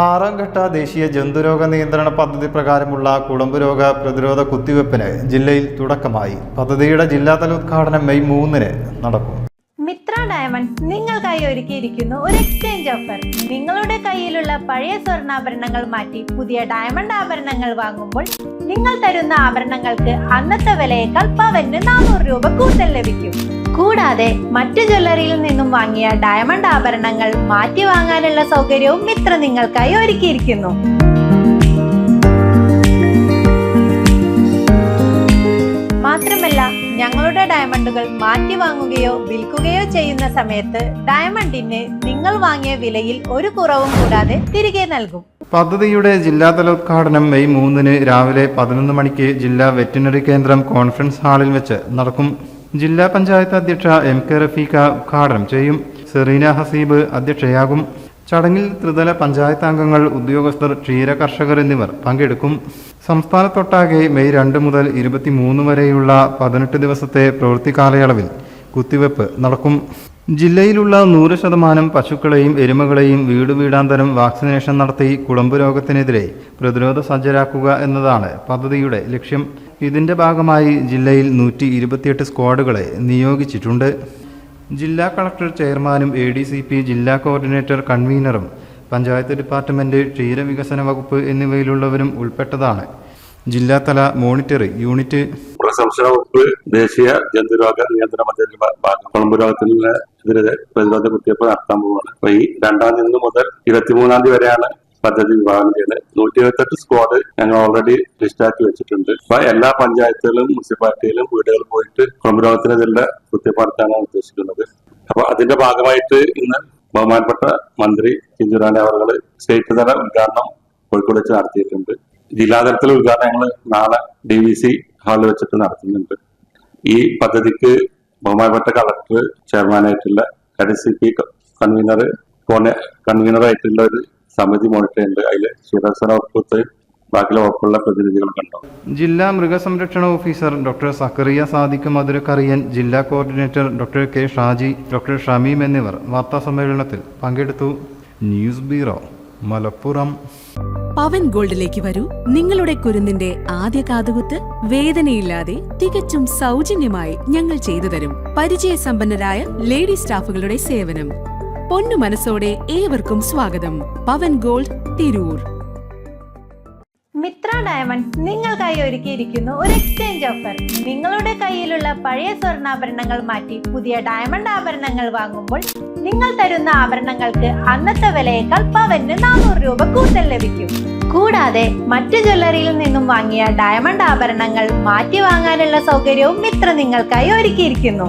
ആറാം ഘട്ട ദേശീയ ജന്തുരോഗ നിയന്ത്രണ പദ്ധതി പ്രകാരമുള്ള കുളമ്പുരോഗ പ്രതിരോധ കുത്തിവയ്പ്പിന് ജില്ലയിൽ തുടക്കമായി. പദ്ധതിയുടെ ജില്ലാതല ഉദ്ഘാടനം മെയ് മൂന്നിന് നടക്കും. മിത്ര ഡയമണ്ട്സ് നിങ്ങൾക്കായി ഒരുക്കിയിരിക്കുന്നു ഒരു എക്സ്ചേഞ്ച് ഓഫർ നിങ്ങളുടെ കയ്യിലുള്ള പഴയ സ്വർണാഭരണങ്ങൾ മാറ്റി പുതിയ ഡയമണ്ട് ആഭരണങ്ങൾ വാങ്ങുമ്പോൾ നിങ്ങൾ തരുന്ന ആഭരണങ്ങൾക്ക് അന്നത്തെ വിലയേക്കാൾ പവന് നാനൂറ് രൂപ കൂടുതൽ ലഭിക്കും. കൂടാതെ മറ്റു ജ്വല്ലറിയിൽ നിന്നും വാങ്ങിയ ഡയമണ്ട് ആഭരണങ്ങൾ മാറ്റി വാങ്ങാനുള്ള സൗകര്യവും മിത്ര നിങ്ങൾക്കായി ഒരുക്കിയിരിക്കുന്നു. മാത്രമല്ല ഞങ്ങളുടെ ഡയമണ്ടുകൾ മാറ്റി വാങ്ങുകയോ വിൽക്കുകയോ ചെയ്യുന്ന സമയത്ത് ഡയമണ്ടിന് നിങ്ങൾ വാങ്ങിയ വിലയിൽ ഒരു കുറവും കൂടാതെ തിരികെ നൽകും. പദ്ധതിയുടെ ജില്ലാതല ഉദ്ഘാടനം മെയ് മൂന്നിന് രാവിലെ പതിനൊന്ന് മണിക്ക് ജില്ലാ വെറ്റിനറി കേന്ദ്രം കോൺഫറൻസ് ഹാളിൽ വെച്ച് നടക്കും. ജില്ലാ പഞ്ചായത്ത് അധ്യക്ഷ എം കെ റഫീഖ ഉദ്ഘാടനം ചെയ്യും. സെറീന ഹസീബ് അധ്യക്ഷയാകും. ചടങ്ങിൽ ത്രിതല പഞ്ചായത്ത് അംഗങ്ങൾ ഉദ്യോഗസ്ഥർ ക്ഷീര കർഷകർ എന്നിവർ പങ്കെടുക്കും. സംസ്ഥാനത്തൊട്ടാകെ മെയ് രണ്ട് മുതൽ ഇരുപത്തിമൂന്ന് വരെയുള്ള പതിനെട്ട് ദിവസത്തെ പ്രവൃത്തി കാലയളവിൽ കുത്തിവെപ്പ് നടക്കും. ജില്ലയിലുള്ള നൂറ് ശതമാനം പശുക്കളെയും എരുമകളെയും വീട് വീടാന്തരം വാക്സിനേഷൻ നടത്തി കുളമ്പ് രോഗത്തിനെതിരെ പ്രതിരോധ സജ്ജരാക്കുക എന്നതാണ് പദ്ധതിയുടെ ലക്ഷ്യം. ഇതിന്റെ ഭാഗമായി ജില്ലയിൽ നൂറ്റി ഇരുപത്തിയെട്ട് സ്ക്വാഡുകളെ നിയോഗിച്ചിട്ടുണ്ട്. ജില്ലാ കളക്ടർ ചെയർമാനും എ ഡി സി പി ജില്ലാ കോർഡിനേറ്റർ കൺവീനറും പഞ്ചായത്ത് ഡിപ്പാർട്ട്മെന്റ് ക്ഷീരവികസന വകുപ്പ് എന്നിവയിലുള്ളവരും ഉൾപ്പെട്ടതാണ്. ജില്ലാതല മോണിറ്ററിംഗ് യൂണിറ്റ് മൃഗസംരക്ഷണ വകുപ്പ് ദേശീയ ജന്തുരോഗ നിയന്ത്രണ പദ്ധതി ഭാഗം കുളമ്പ് രോഗത്തിനെതിരെ പ്രതിരോധ കുത്തിവയ്പ്പ് നടത്താൻ പോവുകയാണ്. അപ്പൊ ഈ രണ്ടാം തീയതി മുതൽ ഇരുപത്തിമൂന്നാം തീയതി വരെയാണ് പദ്ധതി വിഭാഗം ചെയ്യുന്നത് നൂറ്റി ഇരുപത്തെട്ട് സ്ക്വാഡ് ഞങ്ങൾ ഓൾറെഡി ലിസ്റ്റാക്കി വെച്ചിട്ടുണ്ട്. അപ്പൊ എല്ലാ പഞ്ചായത്തുകളിലും മുനിസിപ്പാലിറ്റിയിലും വീടുകളിൽ പോയിട്ട് കുളമ്പുരോഗത്തിനെതിരെ കുത്തിവയ്പ്പ് നടത്താനാണ് ഉദ്ദേശിക്കുന്നത്. അപ്പൊ അതിന്റെ ഭാഗമായിട്ട് ഇന്ന് ബഹുമാനപ്പെട്ട മന്ത്രി ചിഞ്ചുറാണി അവർ സ്റ്റേറ്റ് തല ഉദ്ഘാടനം കോഴിക്കോട് വെച്ച് നടത്തിയിട്ടുണ്ട്. ജില്ലാതലത്തിലെ ഉദ്ഘാടനം ഞങ്ങൾ നാളെ ഡി വി സി ഹാളിൽ വെച്ചിട്ട് നടത്തുന്നുണ്ട്. ഈ പദ്ധതിക്ക് ബഹുമാനപ്പെട്ട കളക്ടർ ചെയർമാനായിട്ടുള്ള എ സി പി കൺവീനർ കൺവീനറായിട്ടുള്ള ഒരു സമിതി മോണിറ്റർ ചെയ്യുന്നുണ്ട്. അതിൽ ക്ഷീരസന വകുപ്പ് ബാക്കിയുള്ള വകുപ്പുള്ള പ്രതിനിധികളൊക്കെ ഉണ്ടാവും ജില്ലാ മൃഗസംരക്ഷണ ഓഫീസർ ഡോക്ടർ സക്കറിയ സാദിഖ് മധുരക്കറിയൻ ജില്ലാ coordinator doctor K. Shaji doctor Shameem എന്നിവർ വാർത്താ സമ്മേളനത്തിൽ പങ്കെടുത്തു. News bureau Malappuram. പവൻ ഗോൾഡിലേക്ക് വരൂ. നിങ്ങളുടെ കുരുന്നിന്റെ ആദ്യ കാതുകുത്ത് വേദനയില്ലാതെ തികച്ചും സൗജന്യമായി ഞങ്ങൾ ചെയ്തു തരും. പരിചയസമ്പന്നരായ ലേഡി സ്റ്റാഫുകളുടെ സേവനം. പൊന്നു മനസ്സോടെ ഏവർക്കും സ്വാഗതം. പവൻ ഗോൾഡ് തിരൂർ. മിത്ര ഡയമണ്ട് നിങ്ങൾക്കായി ഒരുക്കിയിരിക്കുന്നു ഒരു എക്സ്ചേഞ്ച് ഓഫർ നിങ്ങളുടെ കയ്യിലുള്ള പഴയ സ്വർണാഭരണങ്ങൾ മാറ്റി പുതിയ ഡയമണ്ട് ആഭരണങ്ങൾ വാങ്ങുമ്പോൾ നിങ്ങൾ തരുന്ന ആഭരണങ്ങൾക്ക് അന്നത്തെ വിലയേക്കാൾ പവന് നാനൂറ് രൂപ കൂടുതൽ ലഭിക്കും. കൂടാതെ മറ്റു ജ്വല്ലറിയിൽ നിന്നും വാങ്ങിയ ഡയമണ്ട് ആഭരണങ്ങൾ മാറ്റി വാങ്ങാനുള്ള സൗകര്യവും മിത്ര നിങ്ങൾക്കായി ഒരുക്കിയിരിക്കുന്നു.